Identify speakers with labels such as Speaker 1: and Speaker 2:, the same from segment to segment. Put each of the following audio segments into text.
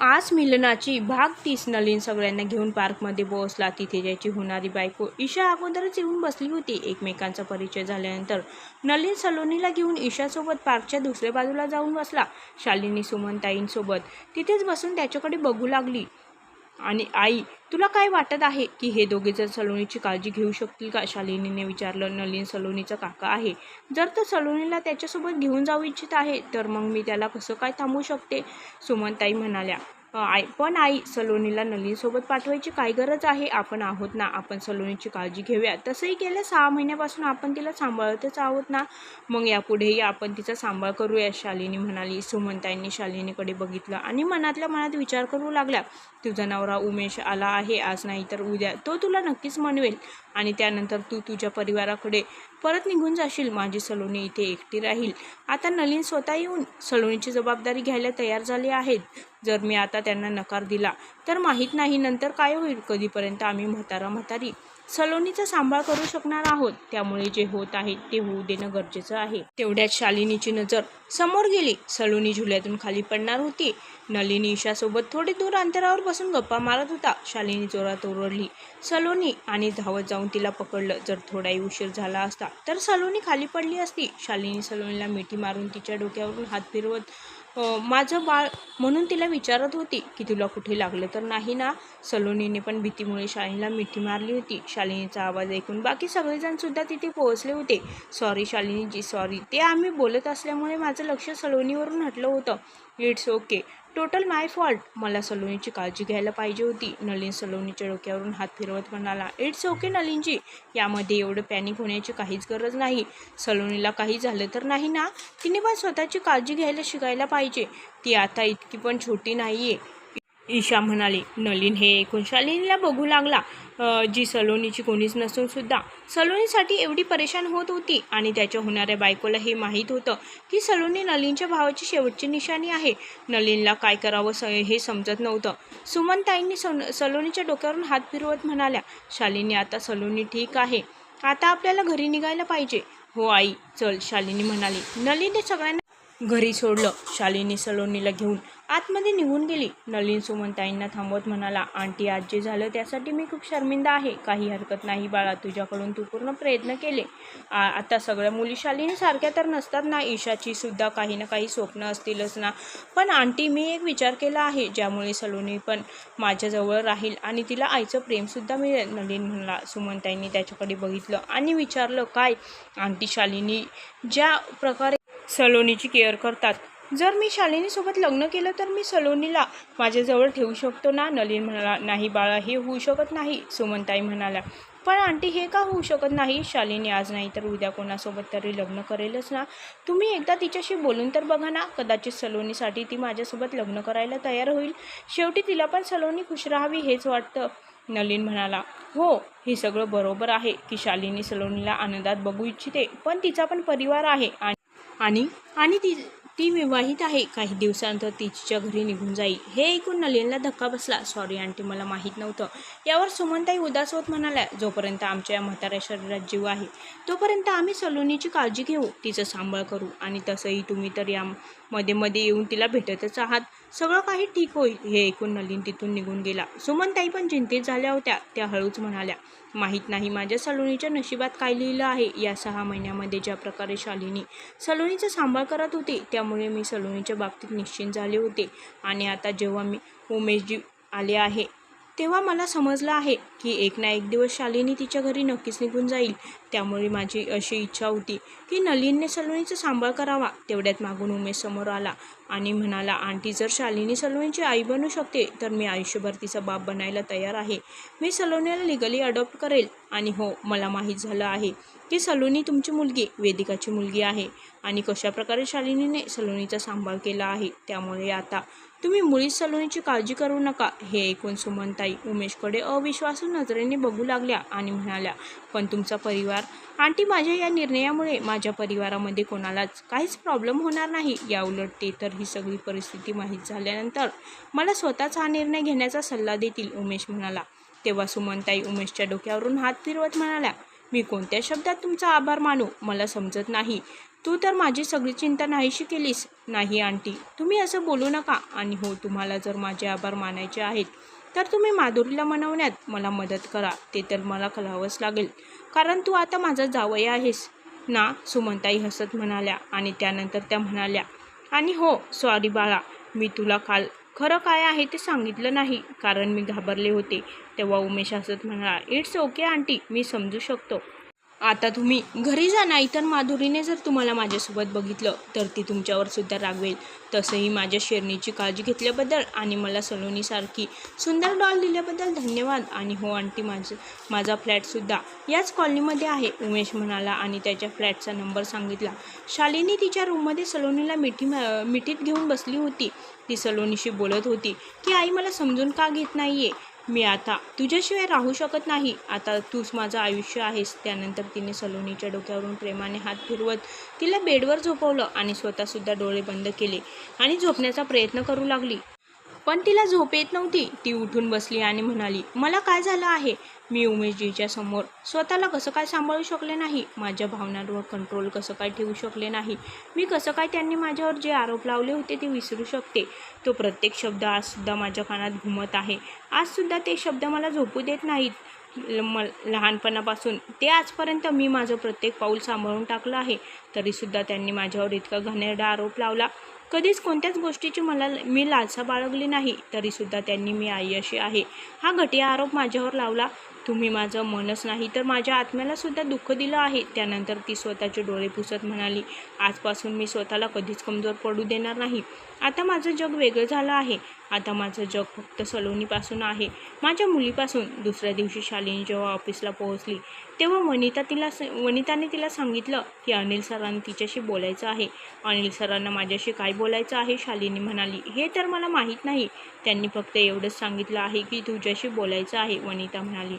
Speaker 1: आज मिलनाची भाग तीस नलीन सगळ्यांना घेऊन पार्कमध्ये पोहोचला तिथे ज्याची होणारी बायको ईशा अगोदरच येऊन बसली होती. एकमेकांचा परिचय झाल्यानंतर नलीन सलोनीला घेऊन ईशासोबत पार्कच्या दुसऱ्या बाजूला जाऊन बसला. शालिनी सुमनताईंसोबत तिथेच बसून त्याच्याकडे बघू लागली. आणि आई तुला काय वाटत आहे की हे दोघे जर सलोनीची काळजी घेऊ शकतील का? शालिनीने विचारलं नलीन सलोनीचा काका आहे. जर तो सलोनीला त्याच्यासोबत घेऊन जाऊ इच्छित आहे तर मग मी त्याला कसं काय थांबवू शकते? सुमनताई म्हणाल्या. आई पण आई सलोनीला नलीनसोबत पाठवायची काय गरज आहे. आपण आहोत ना आपण सलोनीची काळजी घेऊया. तसंही गेल्या सहा महिन्यापासून आपण तिला सांभाळतच आहोत ना. मग यापुढेही आपण तिचा सांभाळ करूया शालिनी म्हणाली. सुमंताईंनी शालिनीकडे बघितलं आणि मनातल्या मनात विचार करू लागला तुझा नवरा उमेश आला आहे आज नाही तर उद्या. तो तुला नक्कीच म्हणवेल आणि त्यानंतर तू तुझ्या परिवाराकडे परत निघून जाशील. माझी सलोनी इथे एकटी राहील. आता नलीन स्वतः येऊन सलोनीची जबाबदारी घ्यायला तयार झाले आहेत. जर मी आता त्यांना नकार दिला तर माहीत नाही नंतर काय होईल कधीपर्यंत आम्ही म्हातारा म्हातारी सलोनीचा सांभाळ करू शकणार आहोत. त्यामुळे जे होत आहे ते होऊ देणं गरजेचं आहे. तेवढ्यात शालिनीची नजर समोर गेली. सलोनी झुल्यातून खाली पडणार होती. नलिनी ईशासोबत थोडे दूर अंतरावर बसून गप्पा मारत होता. शालिनी जोरात ओरडली. सलोनी आणि धावत जाऊन तिला पकडलं. जर थोडाही उशीर झाला असता तर सलोनी खाली पडली असती. शालिनी सलोनीला मिठी मारून तिच्या डोक्यावरून हात फिरवत माझं बाळ म्हणून तिला विचारत होती की तुला कुठे लागलं तर नाही ना? सलोनीने पण भीतीमुळे शालिनीला मिठी मारली होती. शालिनीचा आवाज ऐकून बाकी सगळेजणसुद्धा तिथे पोहोचले होते. सॉरी शालिनीजी सॉरी ते आम्ही बोलत असल्यामुळे माझं लक्ष सलोनीवरून हटलं होतं. It's okay total my fault मला सलोनीची काळजी घ्यायला पाहिजे होती. नलीन सलोनीच्या डोक्यावरून हात फिरवत म्हणाला इट्स ओके नलीनजी. यामध्ये एवढं पॅनिक होण्याची काहीच गरज नाही. सलोनीला काही झालं तर नाही ना? तिने पण स्वतःची काळजी घ्यायला शिकायला पाहिजे. ती आता इतकी पण छोटी नाही आहे ईशा म्हणाली नलीन हे ऐकून शालिनीला बघू लागला. जी सलोनीची कोणीच नसून सुद्धा. सलोनीसाठी एवढी परेशान होत होती आणि त्याच्या होणाऱ्या बायकोला हे माहीत होतं की सलोनी नलीनच्या भावाची शेवटची निशाणी आहे. नलीनला काय करावं स हे समजत नव्हतं. सुमनताईंनी सन सलोनीच्या डोक्यावरून हात फिरवत म्हणाल्या शालिनी आता सलोनी ठीक आहे. आता आपल्याला घरी निघायला पाहिजे. हो आई. चल शालिनी म्हणाली. नलीनने सगळ्यांना घरी सोडलं. शालिनी सलोनीला घेऊन आतमध्ये निघून गेली. नलीन सुमनताईंना थांबवत म्हणाला आंटी आज जे झालं त्यासाठी मी खूप शर्मिंदा आहे. काही हरकत नाही बाळा तुझ्याकडून तू पूर्ण प्रयत्न केले. आ, आता सगळ्या मुली शालिनीसारख्या तर नसतात ना. ईशाची सुद्धा काही ना काही स्वप्न असतीलच ना. पण आंटी मी एक विचार केला आहे ज्यामुळे सलोनी पण माझ्याजवळ राहील आणि तिला आईचं प्रेमसुद्धा मिळेल. नलीन म्हणला. सुमनताईंनी त्याच्याकडे बघितलं आणि विचारलं काय? आंटी शालिनी ज्या प्रकारे सलोनीची केअर करतात जर मी शालिनीसोबत लग्न केलं तर मी सलोनीला माझ्याजवळ ठेवू शकतो ना? नलीन म्हणाला नाही बाळा हे होऊ शकत नाही सुमनताई म्हणाल्या. पण आंटी हे का होऊ शकत नाही? शालिनी आज नाही तर उद्या कोणासोबत तरी लग्न करेलच ना? तुम्ही एकदा तिच्याशी बोलून तर बघा ना कदाचित सलोनीसाठी ती माझ्यासोबत लग्न करायला तयार होईल. शेवटी तिला पण सलोनी खुश राहावी हेच वाटतं नलीन म्हणाला. हो हे सगळं बरोबर आहे की शालिनी सलोनीला आनंदात बघू इच्छिते पण तिचा पण परिवार आहे आणि आणि आणि ती ती विवाहित आहे. काही दिवसानंतर तिच्या घरी निघून जाईल हे ऐकून नलिनला धक्का बसला. सॉरी आंटी मला माहीत नव्हतं. यावर सुमनताई उदास होत म्हणाल्या जोपर्यंत आमच्या या म्हाताऱ्या शरीरात जीव आहे तोपर्यंत आम्ही सलोनीची काळजी घेऊ. तिचं सांभाळ करू. आणि तसंही तुम्ही तर या मध्ये मध्ये येऊन तिला भेटतच आहात. सगळं काही ठीक होईल हे ऐकून नलीन तिथून निघून गेला. सुमनताई पण चिंतित झाल्या होत्या त्या हळूच म्हणाल्या माहीत नाही माझ्या सलोनीच्या नशिबात काय लिहिलं आहे या सहा महिन्यामध्ये ज्या प्रकारे शालिनी सलोनीचा सांभाळ करत होती त्यामुळे मी सलोनीच्या बाबतीत निश्चिंत झाले होते. आणि आता जेव्हा मी उमेशजी आले आहे तेव्हा मला समजलं आहे की एक ना एक दिवस शालिनी तिच्या घरी नक्कीच निघून जाईल. त्यामुळे माझी अशी इच्छा होती की नलीनने सलोनीचा सांभाळ करावा तेवढ्यात मागून उमेश समोर आला आणि म्हणाला आंटी जर शालिनी सलोनीची आई बनू शकते तर मी आयुष्यभर तिचा बाप बनायला तयार आहे. मी सलोनीला लिगली अडॉप्ट करेल. आणि हो मला माहीत झालं आहे की सलोनी तुमची मुलगी वेदिकाची मुलगी आहे. आणि कशाप्रकारे शालिनीने सलोनीचा सांभाळ केला आहे त्यामुळे आता तुम्ही मुळीच सलोनीची काळजी करू नका हे ऐकून सुमनताई उमेशकडे अविश्वासू नजरेने बघू लागल्या आणि म्हणाल्या पण तुमचा परिवार आंटी माझ्या या निर्णयामुळे माझ्या परिवारामध्ये कोणालाच काहीच प्रॉब्लेम होणार नाही. याउलट ते तर ही सगळी परिस्थिती माहीत झाल्यानंतर मला स्वतःच हा निर्णय घेण्याचा सल्ला देतील उमेश म्हणाला. तेव्हा सुमनताई उमेशच्या डोक्यावरून हात फिरवत म्हणाल्या मी कोणत्या शब्दात तुमचा आभार मानू? मला समजत नाही. तू तर माझी सगळी चिंता नाहीशी केलीस नाही आंटी. तुम्ही असं बोलू नका. आणि हो तुम्हाला जर माझे आभार मानायचे आहेत तर तुम्ही माधुरीला मनवण्यात मला मदत करा. ते तर मला कळावंच लागेल. कारण तू आता माझा जावई आहेस. ना सुमनताई हसत म्हणाल्या आणि त्यानंतर त्या म्हणाल्या आणि हो सॉरी बाळा मी तुला काल खरं काय आहे ते सांगितलं नाही. कारण मी घाबरले होते. तेव्हा उमेश हसत म्हणाला इट्स ओके आंटी मी समजू शकतो. आता तुम्ही घरी जा नाही तर माधुरीने जर तुम्हाला माझ्यासोबत बघितलं तर ती तुमच्यावर सुद्धा रागवेल. तसंही माझ्या शेरणीची काळजी घेतल्याबद्दल आणि मला सलोनीसारखी सुंदर डॉल दिल्याबद्दल धन्यवाद. आणि हो आंटी माझं माझा फ्लॅटसुद्धा याच कॉलनीमध्ये आहे उमेश म्हणाला आणि त्याच्या फ्लॅटचा नंबर सांगितला. शालिनी तिच्या रूममध्ये सलोनीला मिठी मिठीत घेऊन बसली होती. ती सलोनीशी बोलत होती की आई मला समजून का घेत नाही आहे मी आता. तुझ्याशिवाय राहू शकत नाही. आता तूच माझं आयुष्य आहेस. त्यानंतर तिने सलोनीच्या डोक्यावरून प्रेमाने हात फिरवत तिला बेडवर झोपवलं आणि स्वतःसुद्धा डोळे बंद केले आणि झोपण्याचा प्रयत्न करू लागली. पण तिला झोप येत नव्हती. ती उठून बसली आणि म्हणाली मला काय झालं आहे? मी उमेशजीच्या समोर स्वतःला कसं काय सांभाळू शकले नाही? माझ्या भावनांवर कंट्रोल कसं काय ठेवू शकले नाही? मी कसं काय त्यांनी माझ्यावर जे आरोप लावले होते ते विसरू शकते? तो प्रत्येक शब्द आजसुद्धा माझ्या कानात घुमत आहे. आजसुद्धा ते शब्द मला झोपू देत नाहीत. ल- म लहानपणापासून ते आजपर्यंत मी माझं प्रत्येक पाऊल सांभाळून टाकलं आहे. तरीसुद्धा त्यांनी माझ्यावर इतका घनेरडा आरोप लावला. कधीच कोणत्याच गोष्टीची मला मी लालसा बाळगली नाही तरीसुद्धा त्यांनी मी आई अशी आहे. हा घटिया आरोप माझ्यावर लावला. तुम्ही माझं मनच नाही तर माझ्या आत्म्याला सुद्धा दुःख दिलं आहे. त्यानंतर ती स्वतःचे डोळे पुसत म्हणाली आजपासून मी स्वतःला कधीच कमजोर पडू देणार नाही. आता माझं जग वेगळं झालं आहे. आता माझं जग फक्त सलोनीपासून आहे. माझ्या मुलीपासून दुसऱ्या दिवशी शालिनी जेव्हा ऑफिसला पोहोचली तेव्हा वनिता तिला स- वनिताने तिला सांगितलं की अनिल सरांना तिच्याशी बोलायचं आहे. अनिल सरांना माझ्याशी काय बोलायचं आहे? शालिनी म्हणाली हे तर मला माहीत नाही. त्यांनी फक्त एवढंच सांगितलं आहे की तुझ्याशी बोलायचं आहे वनिता म्हणाली.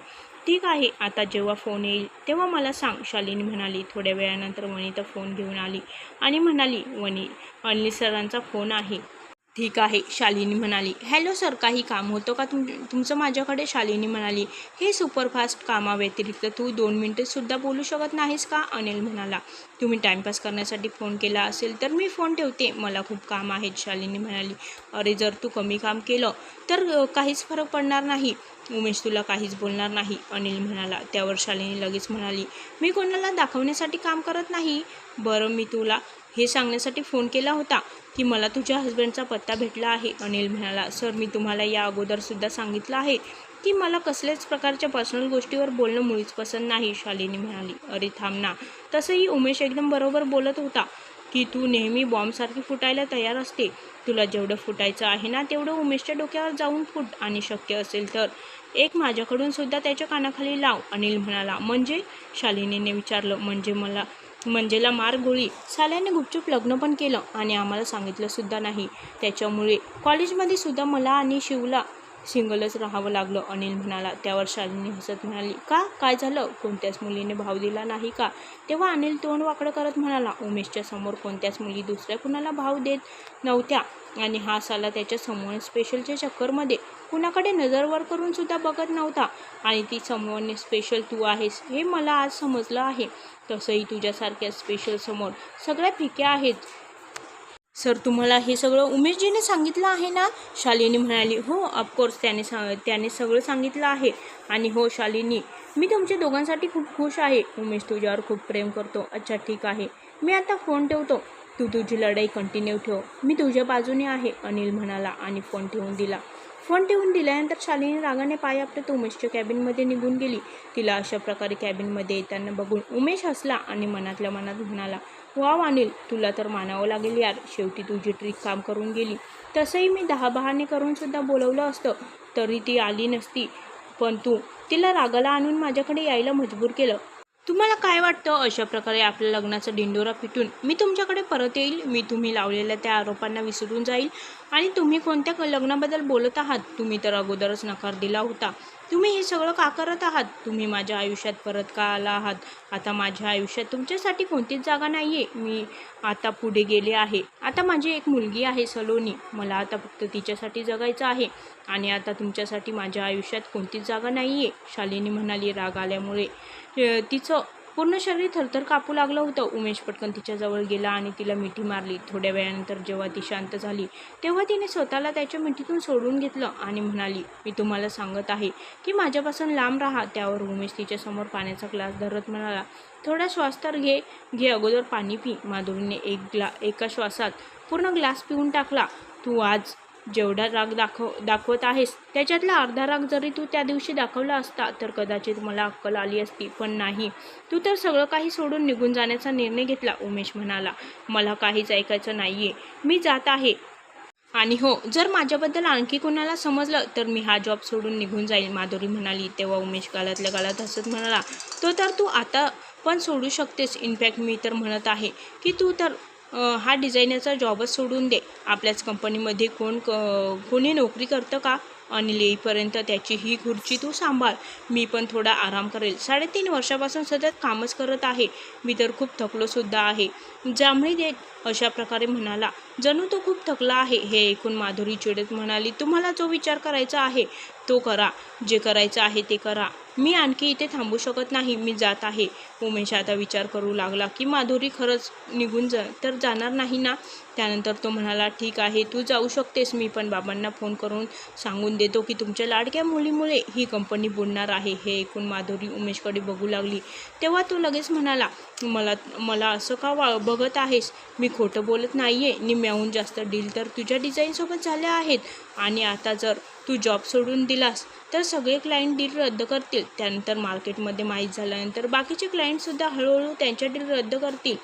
Speaker 1: ठीक आहे आता जेव्हा फोन येईल तेव्हा मला सांग शालिनी म्हणाली. थोड्या वेळानंतर वनिता फोन घेऊन आली आणि म्हणाली वनी अनिल सरांचा फोन आहे. ठीक आहे शालिनी म्हणाली. हॅलो सर काही काम होतं का तुम तुमचं माझ्याकडे? शालिनी म्हणाली. हे सुपरफास्ट कामाव्यतिरिक्त तू दोन मिनटेसुद्धा बोलू शकत नाहीस का? अनिल म्हणाला. तुम्ही टाईमपास करण्यासाठी फोन केला असेल तर मी फोन ठेवते. मला खूप काम आहेत शालिनी म्हणाली. अरे जर तू कमी काम केलं तर काहीच फरक पडणार नाही. उमेश तुला काहीच बोलणार नाही अनिल म्हणाला. त्यावर शालिनी लगेच म्हणाली. मी कोणाला दाखवण्यासाठी काम करत नाही? बरं मी तुला हे सांगण्यासाठी फोन केला होता की मला तुझ्या हस्बंडचा पत्ता भेटला आहे. अनिल म्हणाला सर मी तुम्हाला या अगोदरसुद्धा सांगितलं आहे की मला कसल्याच प्रकारच्या पर्सनल गोष्टीवर बोलणं मुळीच पसंत नाही शालिनी म्हणाली. अरे थांब ना. तसंही उमेश एकदम बरोबर बोलत होता की तू नेहमी बॉम्बसारखी फुटायला तयार असते. तुला जेवढं फुटायचं आहे ना तेवढं उमेशच्या डोक्यावर जाऊन फुट आणि शक्य असेल तर. एक माझ्याकडून सुद्धा त्याच्या कानाखाली लाव अनिल म्हणाला. म्हणजे? शालिनीने विचारलं. म्हणजे मला मंजेला मार गोळी. साल्याने गुपचूप लग्न पण केलं आणि आम्हाला सांगितलं सुद्धा नाही. त्याच्यामुळे कॉलेजमध्ये सुद्धा मला आणि शिवला सिंगलच राहावं लागलं. अनिल म्हणाला त्यावर शालिनी हसत म्हणाली का? काय झालं? कोणत्याच मुलीने भाव दिला नाही का? तेव्हा अनिल तोंड वाकडं करत म्हणाला उमेशच्या समोर कोणत्याच मुली दुसऱ्या कुणाला भाव देत नव्हत्या आणि हा साला त्याच्यासमोर स्पेशलच्या चक्करमध्ये कुणाकडे नजरवर करून सुद्धा बघत नव्हता आणि ती समोर स्पेशल तू आहेस हे मला आज समजलं आहे. तसंही तुझ्यासारख्या स्पेशल समोर सगळ्या फिक्या आहेत. सर तुम्हाला हे सगळं उमेशजीने सांगितलं आहे ना? शालिनी म्हणाली हो ऑफकोर्स त्याने सा त्याने सगळं सांगितलं आहे. आणि हो शालिनी मी तुमच्या दोघांसाठी खूप खुश आहे. उमेश तुझ्यावर खूप प्रेम करतो. अच्छा ठीक आहे. मी आता फोन ठेवतो. तू तुझी लढाई कंटिन्यू ठेव. मी तुझ्या बाजूने आहे अनिल म्हणाला आणि फोन ठेवून दिला. फोन ठेवून दिल्यानंतर शालिनी रागाने पाय आपटत उमेशच्या कॅबिनमध्ये निघून गेली. तिला अशा प्रकारे कॅबिनमध्ये येताना बघून उमेश हसला आणि मनातल्या मनात म्हणाला वाव अनिल तुला तर मानावं लागेल यार. शेवटी तुझी ट्रिक काम करून गेली. तसंही मी दहा बहाने करून सुद्धा बोलवलं असतं. तरी ती आली नसती. पण तू तिला रागाला आणून माझ्याकडे यायला मजबूर केलं. तुम्हाला काय वाटतं? अशा प्रकारे आपल्या लग्नाचा डिंडोरा पिटून मी तुमच्याकडे परत येईल? मी तुम्ही लावलेल्या त्या आरोपांना विसरून जाईल? आणि तुम्ही कोणत्या क- लग्नाबद्दल बोलत आहात? तुम्ही तर अगोदरच नकार दिला होता. तुम्ही हे सगळं का करत आहात? तुम्ही माझ्या आयुष्यात परत का आला आहात? आता माझ्या आयुष्यात तुमच्यासाठी कोणतीच जागा नाही आहे मी आता पुढे गेले आहे. आता माझी एक मुलगी आहे सलोनी. मला आता फक्त तिच्यासाठी जगायचं आहे. आणि आता तुमच्यासाठी माझ्या आयुष्यात कोणतीच जागा नाही आहे शालिनी म्हणाली राग आल्यामुळे. तिचं पूर्ण शरीर थरथर कापू लागलं होतं. उमेश पटकन तिच्याजवळ गेला आणि तिला मिठी मारली. थोड्या वेळानंतर जेव्हा ती शांत झाली तेव्हा तिने स्वतःला त्याच्या मिठीतून सोडून घेतलं आणि म्हणाली मी तुम्हाला सांगत आहे की माझ्यापासून लांब राहा. त्यावर उमेश तिच्यासमोर पाण्याचा ग्लास धरत म्हणाला थोडा श्वास तर घे. घे अगोदर पाणी पी. माधुरीने एक ग्ला एका श्वासात पूर्ण ग्लास पिऊन टाकला. तू आज जेवढा राग दाखव दाखवत आहेस त्याच्यातला अर्धा राग जरी तू त्या दिवशी दाखवला असता तर कदाचित मला अक्कल आली असती पण नाही. तू तर सगळं काही सोडून निघून जाण्याचा निर्णय घेतला उमेश म्हणाला. मला काहीच ऐकायचं नाहीये. मी जात आहे. आणि हो जर माझ्याबद्दल आणखी कोणाला समजलं तर मी हा जॉब सोडून निघून जाईल माधुरी म्हणाली. तेव्हा उमेश गालातल्या गालात हसत म्हणाला तो तर तू आता पण सोडू शकतेस. इनफॅक्ट मी तर म्हणत आहे की तू तर हा डिझायनरचा जॉबच सोडून दे. आपल्याच कंपनीमध्ये कोण क कोणी नोकरी करतं का? अनिल येईपर्यंत त्याची ही खुर्ची तू सांभाळ. मी पण थोडा आराम करेल. साडेतीन वर्षापासून सतत कामच करत आहे. मी तर खूप थकलोसुद्धा आहे. जांभळी देत अशा प्रकारे म्हणाला. जणू तो खूप थकला आहे. हे ऐकून माधुरी चिडत म्हणाली तुम्हाला जो विचार करायचा आहे तो करा. जे करायचं आहे ते करा. मी आणखी इथे थांबू शकत नाही. मी जात आहे. उमेश आता विचार करू लागला की माधुरी खरंच निघून जा तर जाणार नाही ना? त्यानंतर तो म्हणाला ठीक आहे तू जाऊ शकतेस. मी पण बाबांना फोन करून सांगून देतो की तुमच्या लाडक्या मुलीमुळे ही कंपनी बुडणार आहे. हे ऐकून माधुरी उमेशकडे बघू लागली. तेव्हा तो लगेच म्हणाला मला मला असं का वा बघत आहेस? मी खोटं बोलत नाही आहे निम्म्याहून जास्त डील तर तुझ्या डिझाईनसोबत झाल्या आहेत. आणि आता जर तू जॉब सोडून दिलास तर सगळे क्लायंट डील रद्द करतील. त्यानंतर मार्केटमध्ये माहीत झाल्यानंतर बाकीचे क्लायंटसुद्धा हळूहळू त्यांच्या डील रद्द करतील.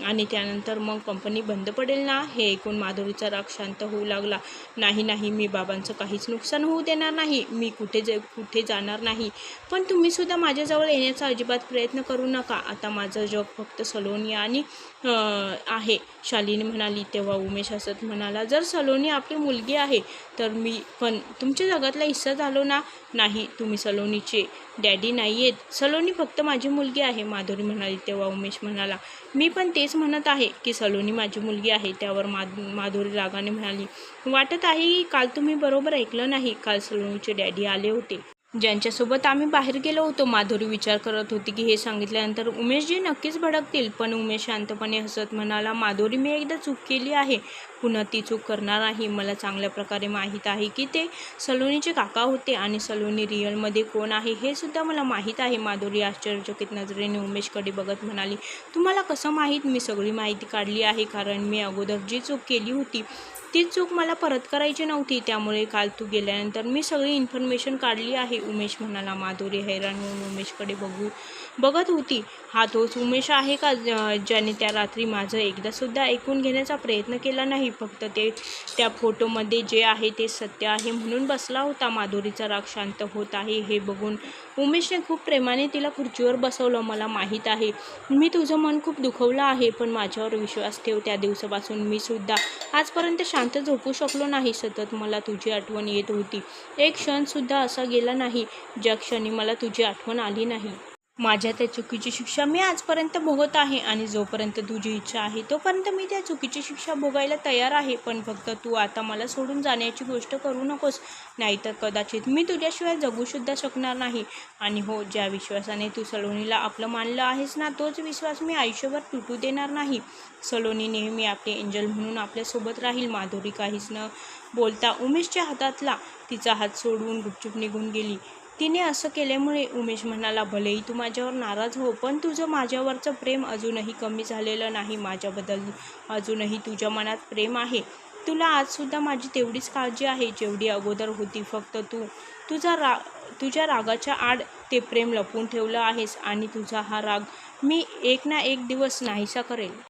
Speaker 1: आणि त्यानंतर मग कंपनी बंद पडेल ना? हे ऐकून माधुरीचा राग शांत होऊ लागला. नाही नाही मी बाबांचं काहीच नुकसान होऊ देणार नाही. मी कुठे ज कुठे जाणार नाही. पण तुम्हीसुद्धा माझ्याजवळ येण्याचा अजिबात प्रयत्न करू नका. आता माझं जग फक्त सलोनी आणि आहे. शालिनी म्हणाली तेव्हा उमेश हसत म्हणाला जर सलोनी आपली मुलगी आहे तर मी पण तुमच्या जगातला हिस्सा झालो ना? नाही तुम्ही सलोनीचे डॅडी नाही आहेत सलोनी फक्त माझी मुलगी आहे माधुरी म्हणाली. तेव्हा उमेश म्हणाला मी पण तेच म्हणत आहे की सलोनी माझी मुलगी आहे त्यावर माध माधुरी रागाने म्हणाली वाटत आहे की काल तुम्ही बरोबर ऐकलं नाही काल सलोनीचे डॅडी आले होते. ज्यांच्यासोबत आम्ही बाहेर गेलो होतो माधुरी विचार करत होती की हे सांगितल्यानंतर उमेशजी नक्कीच भडकतील. पण उमेश शांतपणे हसत म्हणाला माधुरी मी एकदा चूक केली आहे. पुन्हा ती चूक करणार नाही. मला चांगल्या प्रकारे माहीत आहे की ते सलोनीचे काका होते आणि सलोनी रिअलमध्ये कोण आहे हे सुद्धा मला माहीत आहे. माधुरी आश्चर्यचकित नजरेने उमेशकडे बघत म्हणाली तुम्हाला कसं माहीत? मी सगळी माहिती काढली आहे. कारण मी अगोदर जी चूक केली होती ती चूक मला परत करायची नव्हती. त्यामुळे काल तू गेल्यानंतर मी सगळी इन्फॉर्मेशन काढली आहे. उमेश म्हणाला माधुरी हैराण होऊन उमेशकडे बघू बघत होती. हा तोच उमेश आहे का ज्याने त्या रात्री माझं एकदासुद्धा ऐकून घेण्याचा प्रयत्न केला नाही? फक्त ते त्या फोटोमध्ये जे आहे ते सत्य आहे म्हणून बसला होता. माधुरीचा राग शांत होत आहे. हे बघून उमेशने खूप प्रेमाने तिला खुर्चीवर बसवलं मला माहीत आहे. मी तुझं मन खूप दुखवलं आहे पण माझ्यावर विश्वास ठेव. त्या दिवसापासून मी सुद्धा आजपर्यंत शांत झोपू शकलो नाही. सतत मला तुझी आठवण येत होती. एक क्षणसुद्धा असा गेला नाही ज्या क्षणी मला तुझी आठवण आली नाही. माझ्या त्या चुकीची शिक्षा मी आजपर्यंत भोगत आहे आणि जोपर्यंत तुझी इच्छा आहे तोपर्यंत मी त्या चुकीची शिक्षा भोगायला तयार आहे. पण फक्त तू आता मला सोडून जाण्याची गोष्ट करू नकोस नाहीतर कदाचित मी तुझ्याशिवाय जगूसुद्धा शकणार नाही. आणि हो ज्या विश्वासाने तू सलोनीला आपलं मानलं आहेस ना तोच विश्वास मी आयुष्यभर तुटू देणार नाही. सलोनी नेहमी आपले एंजल म्हणून आपल्यासोबत राहील. माधुरी काहीच न बोलता उमेशच्या हातातला तिचा हात सोडवून गुपचूप निघून गेली. तिने असं केल्यामुळे उमेश म्हणाला भलेही तू माझ्यावर नाराज हो पण तुझं माझ्यावरचं प्रेम अजूनही कमी झालेलं नाही. माझ्याबद्दल अजूनही तुझ्या मनात प्रेम आहे. तुला आजसुद्धा माझी तेवढीच काळजी आहे. जेवढी अगोदर होती फक्त तू तुझा रा तुझ्या रागाच्या आड ते प्रेम लपवून ठेवलं आहेस आणि तुझा हा राग मी एक ना एक दिवस नाहीसा करेल.